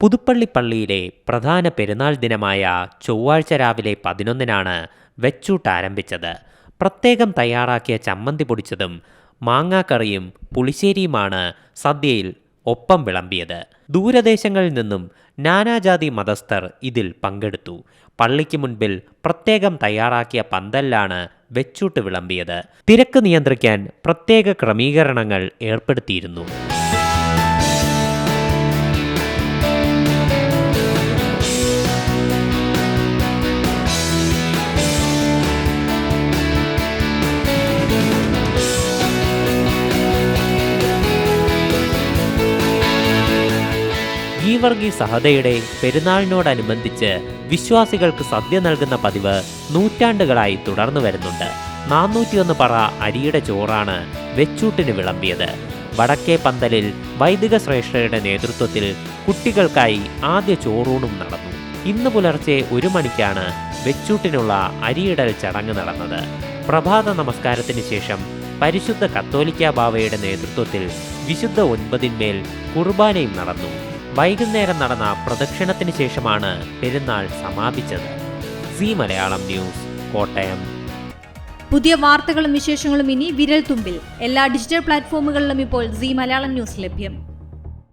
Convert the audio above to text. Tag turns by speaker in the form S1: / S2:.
S1: പുതുപ്പള്ളി പള്ളിയിലെ പ്രധാന പെരുന്നാൾ ദിനമായ ചൊവ്വാഴ്ച രാവിലെ പതിനൊന്നിനാണ് വെച്ചൂട്ട് ആരംഭിച്ചത്. പ്രത്യേകം തയ്യാറാക്കിയ ചമ്മന്തി പൊടിച്ചതും മാങ്ങാക്കറിയും പുളിശ്ശേരിയുമാണ് സദ്യയിൽ ഒപ്പം വിളമ്പിയത്. ദൂരദേശങ്ങളിൽ നിന്നും നാനാജാതി മതസ്ഥർ ഇതിൽ പങ്കെടുത്തു. പള്ളിക്ക് മുൻപിൽ പ്രത്യേകം തയ്യാറാക്കിയ പന്തലിലാണ് വെച്ചൂട്ട് വിളമ്പിയത്. തിരക്ക് നിയന്ത്രിക്കാൻ പ്രത്യേക ക്രമീകരണങ്ങൾ ഏർപ്പെടുത്തിയിരുന്നു. ഗീവർഗി സഹതയുടെ പെരുന്നാളിനോടനുബന്ധിച്ച് വിശ്വാസികൾക്ക് സദ്യ നൽകുന്ന പതിവ് നൂറ്റാണ്ടുകളായി തുടർന്നു വരുന്നുണ്ട്. നാനൂറ്റിയൊന്ന് പറ അരിയുടെ ചോറാണ് വെച്ചൂട്ടിന് വിളമ്പിയത്. വടക്കേ പന്തലിൽ വൈദിക ശ്രേഷ്ഠയുടെ നേതൃത്വത്തിൽ കുട്ടികൾക്കായി ആദ്യ ചോറൂണും നടന്നു. ഇന്ന് പുലർച്ചെ ഒരു മണിക്കാണ് വെച്ചൂട്ടിനുള്ള അരിയിടൽ ചടങ്ങ് നടന്നത്. പ്രഭാത നമസ്കാരത്തിന് ശേഷം പരിശുദ്ധ കത്തോലിക്ക ബാവയുടെ നേതൃത്വത്തിൽ വിശുദ്ധ ഒൻപതിന്മേൽ കുർബാനയും നടന്നു. വൈകുന്നേരം നടന്ന പ്രദക്ഷിണത്തിന് ശേഷമാണ് പെരുന്നാൾ സമാപിച്ചത്. C Malayalam news Kottayam.
S2: പുതിയ വാർത്തകളും വിശേഷങ്ങളും ഇനി വിരൽ തുമ്പിൽ എല്ലാ ഡിജിറ്റൽ പ്ലാറ്റ്ഫോമുകളിലും ഇപ്പോൾ സി മലയാളം ന്യൂസ് ലഭ്യം.